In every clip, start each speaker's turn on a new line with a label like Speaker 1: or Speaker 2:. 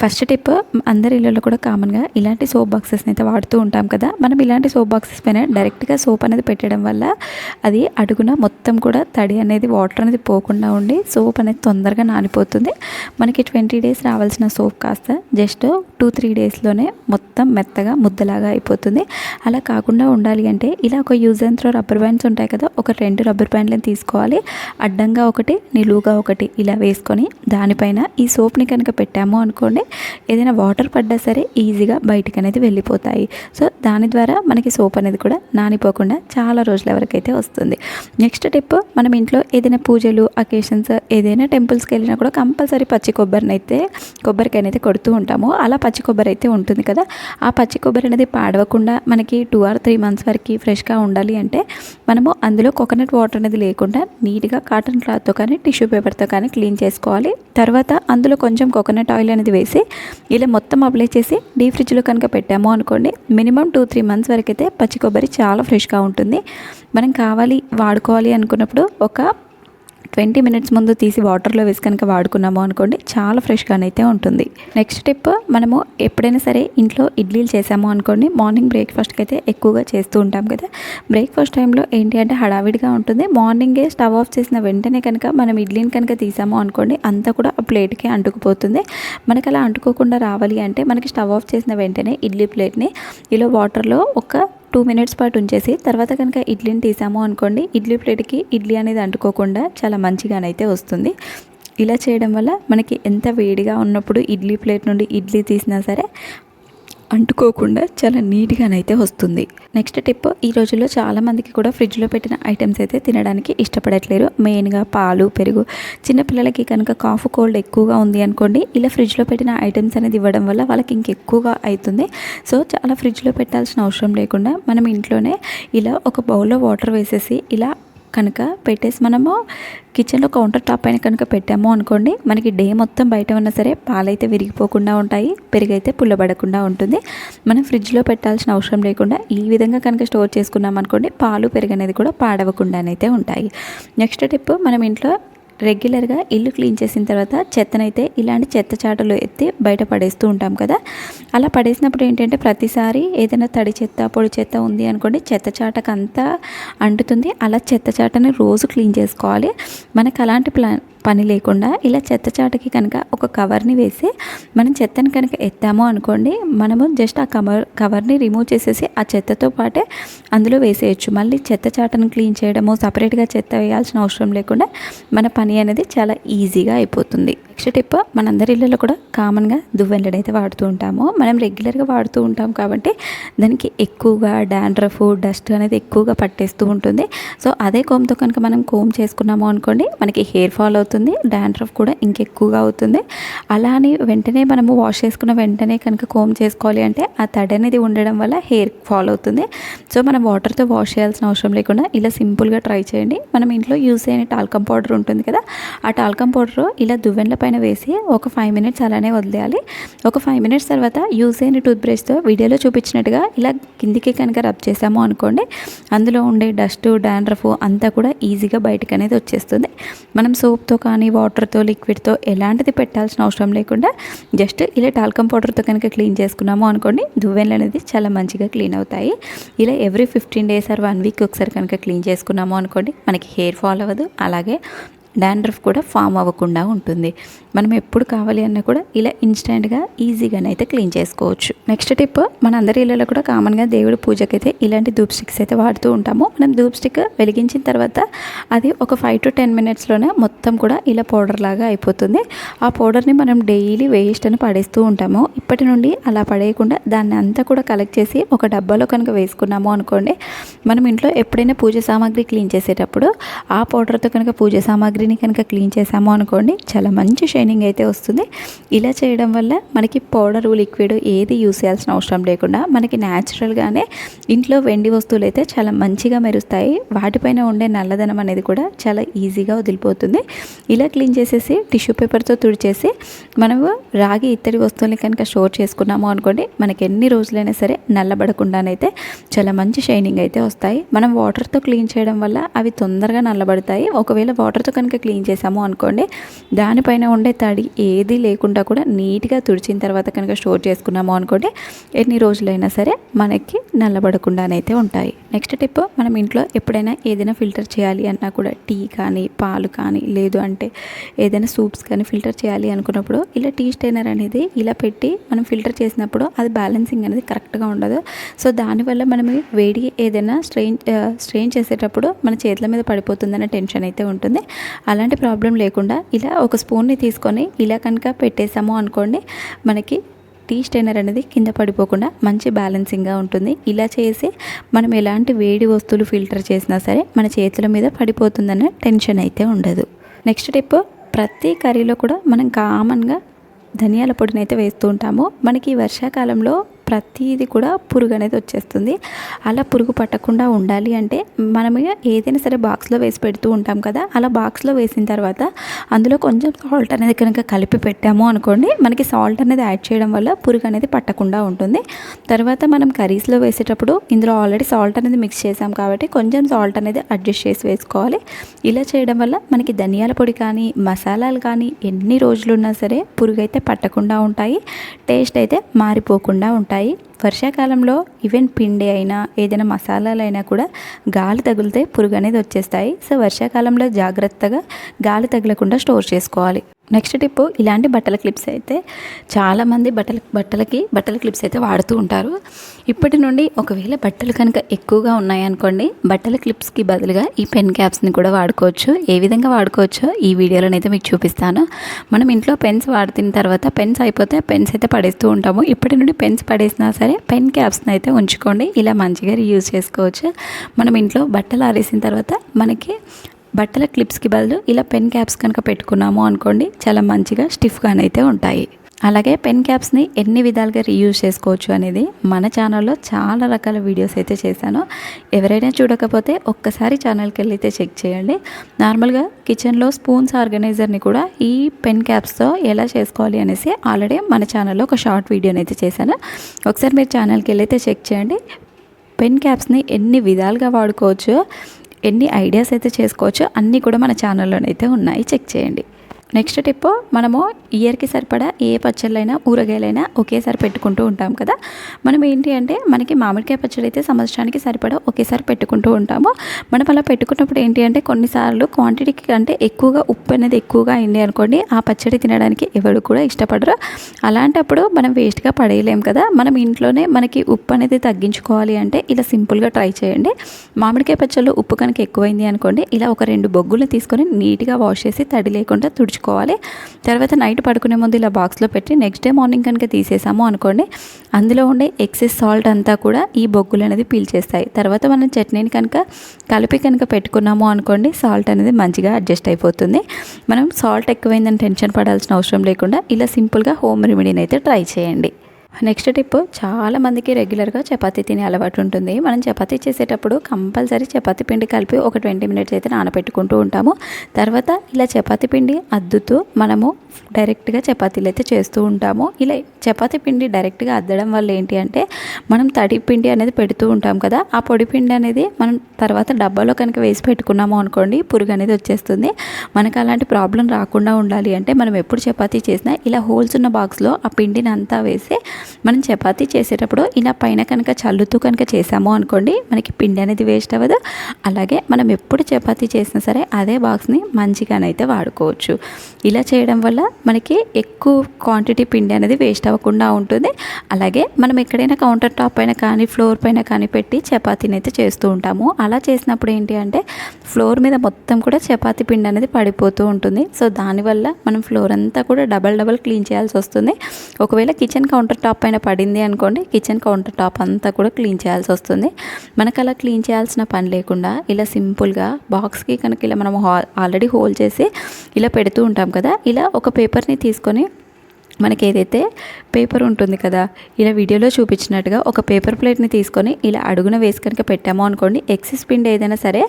Speaker 1: First tip అందరి ఇళ్ళలో కూడా కామన్గా ఇలాంటి సోప్ బాక్సెస్ని అయితే వాడుతూ ఉంటాం కదా. మనం ఇలాంటి సోప్ బాక్సెస్ పైన డైరెక్ట్గా సోప్ అనేది పెట్టడం వల్ల అది అడుగున మొత్తం కూడా తడి అనేది వాటర్ అనేది పోకుండా ఉండి సోప్ అనేది తొందరగా నానిపోతుంది. మనకి ట్వంటీ డేస్ రావాల్సిన సోప్ కాస్త జస్ట్ టూ త్రీ డేస్లోనే మొత్తం మెత్తగా ముద్దలాగా అయిపోతుంది. అలా కాకుండా ఉండాలి అంటే ఇలా ఒక use and throw rubber bands ఉంటాయి కదా ఒక రెండు రబ్బర్ బ్యాండ్లను తీసుకోవాలి. అడ్డంగా ఒకటి నిలువుగా ఒకటి ఇలా వేసుకొని దానిపైన ఈ సోప్ని కనుక పెట్టాము అనుకోండి ఏదైనా వాటర్ పడ్డా సరే ఈజీగా బయటికి అనేది వెళ్ళిపోతాయి. సో దాని ద్వారా మనకి సోప్ అనేది కూడా నానిపోకుండా చాలా రోజుల వరకు అయితే వస్తుంది. నెక్స్ట్ టిప్ మనం ఇంట్లో ఏదైనా పూజలు అకేషన్స్ ఏదైనా టెంపుల్స్కి వెళ్ళినా కూడా కంపల్సరీ పచ్చి కొబ్బరిని అయితే కొబ్బరికాయని అయితే కొడుతూ ఉంటాము. అలా పచ్చి కొబ్బరి అయితే ఉంటుంది కదా ఆ పచ్చి కొబ్బరి అనేది పాడవకుండా మనకి టూ ఆర్ త్రీ మంత్స్ వరకు ఫ్రెష్గా ఉండాలి అంటే మనము అందులో కోకోనట్ వాటర్ అనేది లేకుండా నీట్గా కాటన్ క్లాత్తో కానీ టిష్యూ పేపర్తో కానీ క్లీన్ చేసుకోవాలి. తర్వాత అందులో కొంచెం కోకోనట్ ఆయిల్ అనేది వేసి ఇలా మొత్తం అప్లై చేసి డీప్ ఫ్రిడ్జ్లో కనుక పెట్టాము అనుకోండి మినిమం టూ త్రీ మంత్స్ వరకు అయితే పచ్చి కొబ్బరి చాలా ఫ్రెష్గా ఉంటుంది. మనం కావాలి వాడుకోవాలి అనుకున్నప్పుడు ఒక ట్వంటీ మినిట్స్ ముందు తీసి వాటర్లో వేసి కనుక వాడుకున్నాము అనుకోండి చాలా ఫ్రెష్గానైతే ఉంటుంది. నెక్స్ట్ టిప్ మనము ఎప్పుడైనా సరే ఇంట్లో ఇడ్లీలు చేసాము అనుకోండి మార్నింగ్ బ్రేక్ఫాస్ట్కి అయితే ఎక్కువగా చేస్తూ ఉంటాం కదా. బ్రేక్ఫాస్ట్ టైంలో ఏంటి అంటే హడావిడిగా ఉంటుంది. మార్నింగే స్టవ్ ఆఫ్ చేసిన వెంటనే కనుక మనం ఇడ్లీని కనుక తీసాము అనుకోండి అంతా కూడా ఆ ప్లేట్కే అంటుకుపోతుంది. మనకి అలా అంటుకోకుండా రావాలి అంటే మనకి స్టవ్ ఆఫ్ చేసిన వెంటనే ఇడ్లీ ప్లేట్ని ఇలా వాటర్లో ఒక టూ మినిట్స్ పాటు ఉంచేసి తర్వాత కనుక ఇడ్లీని తీసాము అనుకోండి ఇడ్లీ ప్లేట్కి ఇడ్లీ అనేది అంటుకోకుండా చాలా మంచిగానైతే వస్తుంది. ఇలా చేయడం వల్ల మనకి ఎంత వేడిగా ఉన్నప్పుడు ఇడ్లీ ప్లేట్ నుండి ఇడ్లీ తీసినా సరే అంటుకోకుండా చాలా నీట్గానైతే వస్తుంది. నెక్స్ట్ టిప్ ఈ రోజుల్లో చాలామందికి కూడా ఫ్రిడ్జ్లో పెట్టిన ఐటమ్స్ అయితే తినడానికి ఇష్టపడట్లేరు. మెయిన్గా పాలు పెరుగు. చిన్నపిల్లలకి కనుక కాఫ్ కోల్డ్ ఎక్కువగా ఉంది అనుకోండి ఇలా ఫ్రిడ్జ్లో పెట్టిన ఐటమ్స్ అనేది ఇవ్వడం వల్ల వాళ్ళకి ఇంకెక్కువగా అవుతుంది సో చాలా ఫ్రిడ్జ్లో పెట్టాల్సిన అవసరం లేకుండా మనం ఇంట్లోనే ఇలా ఒక బౌల్లో వాటర్ వేసేసి ఇలా కనుక పెట్టేసి మనము కిచెన్లో కౌంటర్ టాప్ పైన కనుక పెట్టాము అనుకోండి మనకి డే మొత్తం బయట ఉన్నా సరే పాలైతే విరిగిపోకుండా ఉంటాయి పెరుగైతే పుల్లబడకుండా ఉంటుంది. మనం ఫ్రిడ్జ్లో పెట్టాల్సిన అవసరం లేకుండా ఈ విధంగా కనుక స్టోర్ చేసుకున్నాం అనుకోండి పాలు పెరుగు అనేది కూడా పాడవకుండానైతే ఉంటాయి. నెక్స్ట్ టిప్ మనం ఇంట్లో రెగ్యులర్గా ఇల్లు క్లీన్ చేసిన తర్వాత చెత్తనైతే ఇలాంటి చెత్త చాటలు ఎత్తి బయట పడేస్తూ ఉంటాం కదా. అలా పడేసినప్పుడు ఏంటంటే ప్రతిసారి ఏదైనా తడి చెత్త పొడి చెత్త ఉంది అనుకోండి చెత్త చాటకంతా అంటుతుంది. అలా చెత్త చాటని రోజు క్లీన్ చేసుకోవాలి. మనకు అలాంటి ప్లాన్ పని లేకుండా ఇలా చెత్త చాటకి కనుక ఒక కవర్ని వేసి మనం చెత్తని కనుక ఎత్తాము అనుకోండి మనము జస్ట్ ఆ కవర్ కవర్ని రిమూవ్ చేసేసి ఆ చెత్తతో పాటే అందులో వేసేయచ్చు. మళ్ళీ చెత్త చాటను క్లీన్ చేయడము సపరేట్గా చెత్త వేయాల్సిన అవసరం లేకుండా మన పని అనేది చాలా ఈజీగా అయిపోతుంది. నెక్స్ట్ టిప్ మనందరి ఇళ్ళలో కూడా కామన్గా దువ్వెనలను అయితే వాడుతూ ఉంటాము. మనం రెగ్యులర్గా వాడుతూ ఉంటాం కాబట్టి దానికి ఎక్కువగా డాండ్రఫ్ డస్ట్ అనేది ఎక్కువగా పట్టేస్తూ ఉంటుంది. సో అదే కోమ్తో కనుక మనం కోమ్ చేసుకున్నాము అనుకోండి మనకి హెయిర్ ఫాల్ అవుతుంది. డాండ్రఫ్ కూడా ఇంకెక్కువగా అవుతుంది. అలా అని వెంటనే మనము వాష్ చేసుకున్న వెంటనే కనుక కోమ్ చేసుకోవాలి అంటే ఆ తడి అనేది ఉండడం వల్ల హెయిర్ ఫాల్ అవుతుంది. సో మనం వాటర్తో వాష్ చేయాల్సిన అవసరం లేకుండా ఇలా సింపుల్గా ట్రై చేయండి. మనం ఇంట్లో యూస్ చేయని టాల్కమ్ పౌడర్ ఉంటుంది కదా ఆ టాల్కమ్ పౌడర్ ఇలా దువ్వెనల పైన వేసి ఒక ఫైవ్ మినిట్స్ అలానే వదిలేయాలి. ఒక ఫైవ్ మినిట్స్ తర్వాత యూస్ చేయని టూత్ బ్రష్తో వీడియోలో చూపించినట్టుగా ఇలా కిందికి కనుక రబ్ చేసాము అనుకోండి అందులో ఉండే డస్ట్ డాండ్రఫ్ అంతా కూడా ఈజీగా బయటకు అనేది వచ్చేస్తుంది. మనం సోప్తో కానీ వాటర్తో లిక్విడ్తో ఎలాంటిది పెట్టాల్సిన అవసరం లేకుండా జస్ట్ ఇలా టాల్కమ్ పౌడర్తో కనుక క్లీన్ చేసుకున్నాము అనుకోండి దువ్వెనలు అనేది చాలా మంచిగా క్లీన్ అవుతాయి. ఇలా every fifteen days or one week ఒకసారి కనుక క్లీన్ చేసుకున్నాము అనుకోండి మనకి హెయిర్ ఫాల్ అవ్వదు. అలాగే డాండ్రఫ్ కూడా ఫామ్ అవ్వకుండా ఉంటుంది. మనం ఎప్పుడు కావాలి అన్నా కూడా ఇలా ఇన్స్టెంట్గా అయితే క్లీన్ చేసుకోవచ్చు. నెక్స్ట్ టిప్ మన అందరి ఇళ్ళలో కూడా కామన్గా దేవుడి పూజకైతే ఇలాంటి ధూప్ స్టిక్స్ అయితే వాడుతూ ఉంటాము. మనం ధూప్ స్టిక్ వెలిగించిన తర్వాత అది ఒక ఫైవ్ టు టెన్ మినిట్స్లోనే మొత్తం కూడా ఇలా పౌడర్ లాగా అయిపోతుంది. ఆ పౌడర్ని మనం డైలీ వేస్ట్ అని పడేస్తూ ఉంటాము. ఇప్పటి నుండి అలా పడేయకుండా దాన్ని అంతా కూడా కలెక్ట్ చేసి ఒక డబ్బాలో కనుక వేసుకున్నాము అనుకోండి మనం ఇంట్లో ఎప్పుడైనా పూజ సామాగ్రి క్లీన్ చేసేటప్పుడు ఆ పౌడర్తో కనుక పూజ సామాగ్రిని కనుక క్లీన్ చేసాము అనుకోండి చాలా మంచి షైనింగ్ అయితే వస్తుంది. ఇలా చేయడం వల్ల మనకి పౌడరు లిక్విడ్ ఏది యూస్ చేయాల్సిన అవసరం లేకుండా మనకి న్యాచురల్గానే ఇంట్లో వెండి వస్తువులు అయితే చాలా మంచిగా మెరుస్తాయి. వాటిపైన ఉండే నల్లదనం అనేది కూడా చాలా ఈజీగా వదిలిపోతుంది. ఇలా క్లీన్ చేసేసి టిష్యూ పేపర్తో తుడిచేసి మనము రాగి ఇత్తడి వస్తువుల్ని కనుక స్టోర్ చేసుకున్నాము అనుకోండి మనకి ఎన్ని రోజులైనా సరే నల్లబడకుండానైతే చాలా మంచి షైనింగ్ అయితే వస్తాయి. మనం వాటర్తో క్లీన్ చేయడం వల్ల అవి తొందరగా నల్లబడతాయి. ఒకవేళ వాటర్తో కనుక క్లీన్ చేసాము అనుకోండి దానిపైన ఉండే తడి ఏది లేకుండా కూడా నీట్గా తుడిచిన తర్వాత కనుక స్టోర్ చేసుకున్నాము అనుకోండి ఎన్ని రోజులైనా సరే మనకి నల్లబడకుండానైతే ఉంటాయి. నెక్స్ట్ టిప్ మనం ఇంట్లో ఎప్పుడైనా ఏదైనా ఫిల్టర్ చేయాలి అన్నా కూడా టీ కానీ పాలు కానీ లేదు అంటే ఏదైనా సూప్స్ కానీ ఫిల్టర్ చేయాలి అనుకున్నప్పుడు ఇలా టీ స్టైనర్ అనేది ఇలా పెట్టి మనం ఫిల్టర్ చేసినప్పుడు అది బ్యాలెన్సింగ్ అనేది కరెక్ట్గా ఉండదు. సో దానివల్ల మనం వేడి ఏదైనా స్ట్రెయిన్ స్ట్రెయిన్ చేసేటప్పుడు మన చేతుల మీద పడిపోతుందనే టెన్షన్ అయితే ఉంటుంది. అలాంటి ప్రాబ్లం లేకుండా ఇలా ఒక స్పూన్ని తీసుకొని ఇలా కనుక పెట్టేసాము అనుకోండి మనకి టీ స్టైనర్ అనేది కింద పడిపోకుండా మంచి బ్యాలెన్సింగ్గా ఉంటుంది. ఇలా చేసి మనం ఎలాంటి వేడి వస్తువులు ఫిల్టర్ చేసినా సరే మన చేతుల మీద పడిపోతుందన్న టెన్షన్ అయితే ఉండదు. నెక్స్ట్ టిప్ ప్రతి కర్రీలో కూడా మనం కామన్గా ధనియాల పొడిని అయితే వేస్తూ ఉంటాము. మనకి ఈ వర్షాకాలంలో ప్రతిదీ కూడా పురుగు అనేది వచ్చేస్తుంది. అలా పురుగు పట్టకుండా ఉండాలి అంటే మనం ఏదైనా సరే బాక్స్లో వేసి పెడుతూ ఉంటాం కదా అలా బాక్స్లో వేసిన తర్వాత అందులో కొంచెం సాల్ట్ అనేది కనుక కలిపి పెట్టాము అనుకోండి మనకి సాల్ట్ అనేది యాడ్ చేయడం వల్ల పురుగు అనేది పట్టకుండా ఉంటుంది. తర్వాత మనం కర్రీస్లో వేసేటప్పుడు ఇందులో ఆల్రెడీ సాల్ట్ అనేది మిక్స్ చేసాం కాబట్టి కొంచెం సాల్ట్ అనేది అడ్జస్ట్ చేసి వేసుకోవాలి. ఇలా చేయడం వల్ల మనకి ధనియాల పొడి కానీ మసాలాలు కానీ ఎన్ని రోజులు ఉన్నా సరే పురుగు అయితే పట్టకుండా ఉంటాయి. టేస్ట్ అయితే మారిపోకుండా ఉంటాయి. వర్షాకాలంలో ఈవెన్ పిండి అయినా ఏదైనా మసాలాలు అయినా కూడా గాలి తగిలితే పురుగు అనేది వచ్చేస్తాయి. సో వర్షాకాలంలో జాగ్రత్తగా గాలి తగలకుండా స్టోర్ చేసుకోవాలి. నెక్స్ట్ టిప్ ఇలాంటి బట్టల క్లిప్స్ అయితే చాలామంది బట్టల బట్టలకి బట్టల క్లిప్స్ అయితే వాడుతూ ఉంటారు. ఇప్పటి నుండి ఒకవేళ బట్టలు కనుక ఎక్కువగా ఉన్నాయనుకోండి బట్టల క్లిప్స్కి బదులుగా ఈ పెన్ క్యాప్స్ని కూడా వాడుకోవచ్చు. ఏ విధంగా వాడుకోవచ్చో ఈ వీడియోలోనైతే మీకు చూపిస్తాను. మనం ఇంట్లో పెన్స్ వాడుతున్న తర్వాత పెన్స్ అయిపోతే పెన్స్ అయితే పడేస్తూ ఉంటాము. ఇప్పటి నుండి పెన్స్ పడేసినా సరే పెన్ క్యాప్స్ని అయితే ఉంచుకోండి. ఇలా మంచిగా యూజ్ చేసుకోవచ్చు. మనం ఇంట్లో బట్టలు ఆరేసిన తర్వాత మనకి బట్టల క్లిప్స్కి బదులు ఇలా పెన్ క్యాప్స్ కనుక పెట్టుకున్నాము అనుకోండి చాలా మంచిగా స్టిఫ్గానైతే ఉంటాయి. అలాగే పెన్ క్యాప్స్ని ఎన్ని విధాలుగా రీయూజ్ చేసుకోవచ్చు అనేది మన ఛానల్లో చాలా రకాల వీడియోస్ అయితే చేశాను. ఎవరైనా చూడకపోతే ఒక్కసారి ఛానల్కి వెళ్ళితే చెక్ చేయండి. నార్మల్గా కిచెన్లో స్పూన్స్ ఆర్గనైజర్ని కూడా ఈ పెన్ క్యాప్స్తో ఎలా చేసుకోవాలి అనేసి ఆల్రెడీ మన ఛానల్లో ఒక షార్ట్ వీడియోని అయితే చేశాను. ఒకసారి మీరు ఛానల్కి వెళ్ళైతే చెక్ చేయండి. పెన్ క్యాప్స్ని ఎన్ని విధాలుగా వాడుకోవచ్చు ఎన్ని ఐడియాస్ అయితే చేసుకోవచ్చో అన్నీ కూడా మన ఛానల్లోనైతే ఉన్నాయి. చెక్ చేయండి. నెక్స్ట్ టిప్ మనము ఇయర్కి సరిపడా ఏ పచ్చళ్ళైనా ఊరగాయలైనా ఒకేసారి పెట్టుకుంటూ ఉంటాం కదా. మనం ఏంటి అంటే మనకి మామిడికాయ పచ్చడి అయితే సంవత్సరానికి సరిపడా ఒకేసారి పెట్టుకుంటూ ఉంటాము. మనం అలా పెట్టుకున్నప్పుడు ఏంటి అంటే కొన్నిసార్లు క్వాంటిటీకి కంటే ఎక్కువగా ఉప్పు అనేది ఎక్కువగా అయింది అనుకోండి ఆ పచ్చడి తినడానికి ఎవరు కూడా ఇష్టపడరు. అలాంటప్పుడు మనం వేస్ట్గా పడేయలేం కదా. మనం ఇంట్లోనే మనకి ఉప్పు అనేది తగ్గించుకోవాలి అంటే ఇలా సింపుల్గా ట్రై చేయండి. మామిడికాయ పచ్చళ్ళు ఉప్పు కనుక ఎక్కువైంది అనుకోండి ఇలా ఒక రెండు బొగ్గులు తీసుకొని నీట్గా వాష్ చేసి తడి లేకుండా ఉంచుకోవాలి తర్వాత నైట్ పడుకునే ముందు ఇలా బాక్స్లో పెట్టి నెక్స్ట్ డే మార్నింగ్ కనుక తీసేసాము అనుకోండి అందులో ఉండే ఎక్సెస్ సాల్ట్ అంతా కూడా ఈ బొగ్గులు అనేది పీల్చేస్తాయి. తర్వాత మనం చట్నీని కనుక కలిపి కనుక పెట్టుకున్నాము అనుకోండి సాల్ట్ అనేది మంచిగా అడ్జస్ట్ అయిపోతుంది. మనం సాల్ట్ ఎక్కువైందని టెన్షన్ పడాల్సిన అవసరం లేకుండా ఇలా సింపుల్గా హోమ్ రెమెడీని అయితే ట్రై చేయండి. నెక్స్ట్ టిప్ చాలామందికి రెగ్యులర్గా చపాతీ తినే అలవాటు ఉంటుంది. మనం చపాతీ చేసేటప్పుడు కంపల్సరీ చపాతీ పిండి కలిపి ఒక ట్వంటీ మినిట్స్ అయితే నానబెట్టుకుంటూ ఉంటాము. తర్వాత ఇలా చపాతీ పిండి అద్దుతూ మనము డైరెక్ట్గా చపాతీలు అయితే చేస్తూ ఉంటాము. ఇలా చపాతీ పిండి డైరెక్ట్గా అద్దడం వల్ల ఏంటి అంటే మనం తడి పిండి అనేది పెడుతూ ఉంటాం కదా ఆ పొడి పిండి అనేది మనం తర్వాత డబ్బాలో కనుక వేసి పెట్టుకున్నాము అనుకోండి పురుగు అనేది వచ్చేస్తుంది. మనకు అలాంటి ప్రాబ్లం రాకుండా ఉండాలి అంటే మనం ఎప్పుడు చపాతీ చేసినా ఇలా హోల్స్ ఉన్న బాక్స్లో ఆ పిండిని అంతా వేసి మనం చపాతీ చేసేటప్పుడు ఇలా పైన కనుక చల్లుతూ కనుక చేసాము అనుకోండి మనకి పిండి అనేది వేస్ట్ అవ్వదు. అలాగే మనం ఎప్పుడు చపాతీ చేసినా సరే అదే బాక్స్ని మంచిగానైతే వాడుకోవచ్చు. ఇలా చేయడం వల్ల మనకి ఎక్కువ క్వాంటిటీ పిండి అనేది వేస్ట్ అవ్వకుండా ఉంటుంది. అలాగే మనం ఎక్కడైనా కౌంటర్ టాప్ పైన కానీ ఫ్లోర్ పైన కానీ పెట్టి చపాతీని అయితే చేస్తూ ఉంటాము. అలా చేసినప్పుడు ఏంటి అంటే ఫ్లోర్ మీద మొత్తం కూడా చపాతీ పిండి అనేది పడిపోతూ ఉంటుంది. సో దానివల్ల మనం ఫ్లోర్ అంతా కూడా డబల్ డబల్ క్లీన్ చేయాల్సి వస్తుంది. ఒకవేళ కిచెన్ కౌంటర్ టాప్ పైన పడింది అనుకోండి కిచెన్ కౌంటర్ టాప్ అంతా కూడా క్లీన్ చేయాల్సి వస్తుంది. మనకు అలా క్లీన్ చేయాల్సిన పని లేకుండా ఇలా సింపుల్గా బాక్స్కి కనుక ఇలా మనం ఆల్రెడీ హోల్ చేసి ఇలా పెడుతూ ఉంటాం కదా ఇలా ఒక పేపర్ని తీసుకొని మనకి ఏదైతే పేపర్ ఉంటుంది కదా? ఇలా వీడియోలో చూపించినట్టుగా ఒక పేపర్ ప్లేట్ని తీసుకొని ఇలా అడుగున వేసి కనుక పెట్టాము అనుకోండి ఎక్సెస్ పిండి ఏదైనా సరే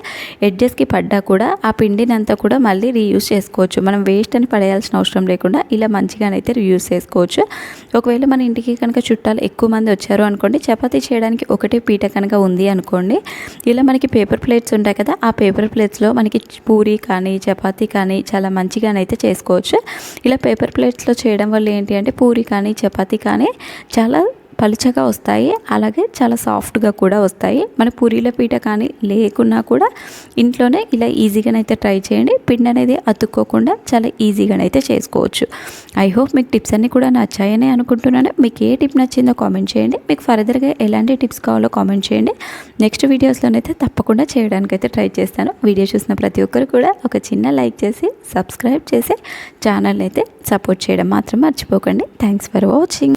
Speaker 1: ఎడ్జెస్కి పడ్డా కూడా ఆ పిండిని అంతా కూడా మళ్ళీ రీయూస్ చేసుకోవచ్చు. మనం వేస్ట్ అని పడేయాల్సిన అవసరం లేకుండా ఇలా మంచిగానైతే రీయూస్ చేసుకోవచ్చు. ఒకవేళ మన ఇంటికి కనుక చుట్టాలు ఎక్కువ మంది వచ్చారు అనుకోండి చపాతీ చేయడానికి ఒకటే పీట కనుక ఉంది అనుకోండి ఇలా మనకి పేపర్ ప్లేట్స్ ఉంటాయి కదా ఆ పేపర్ ప్లేట్స్లో మనకి పూరి కానీ చపాతీ కానీ చాలా మంచిగానైతే చేసుకోవచ్చు. ఇలా పేపర్ ప్లేట్స్లో చేయడం వల్ల ఏంటి అంటే పూరి కానీ చపాతీ కానీ చాలా పలుచగా వస్తాయి. అలాగే చాలా సాఫ్ట్గా కూడా వస్తాయి. మన పూరీల పీట కానీ లేకున్నా కూడా ఇంట్లోనే ఇలా ఈజీగానైతే ట్రై చేయండి. పిండి అనేది అతుక్కోకుండా చాలా ఈజీగానైతే చేసుకోవచ్చు. ఐ హోప్ మీకు టిప్స్ అన్నీ కూడా నచ్చాయని అనుకుంటున్నాను. మీకు ఏ టిప్ నచ్చిందో కామెంట్ చేయండి. మీకు ఫర్దర్గా ఎలాంటి టిప్స్ కావాలో కామెంట్ చేయండి. నెక్స్ట్ వీడియోస్లోనైతే తప్పకుండా చేయడానికైతే ట్రై చేస్తాను. వీడియో చూసిన ప్రతి ఒక్కరు కూడా ఒక చిన్న లైక్ చేసి సబ్స్క్రైబ్ చేసి ఛానల్ అయితే సపోర్ట్ చేయడం మాత్రం మర్చిపోకండి. Thanks for watching.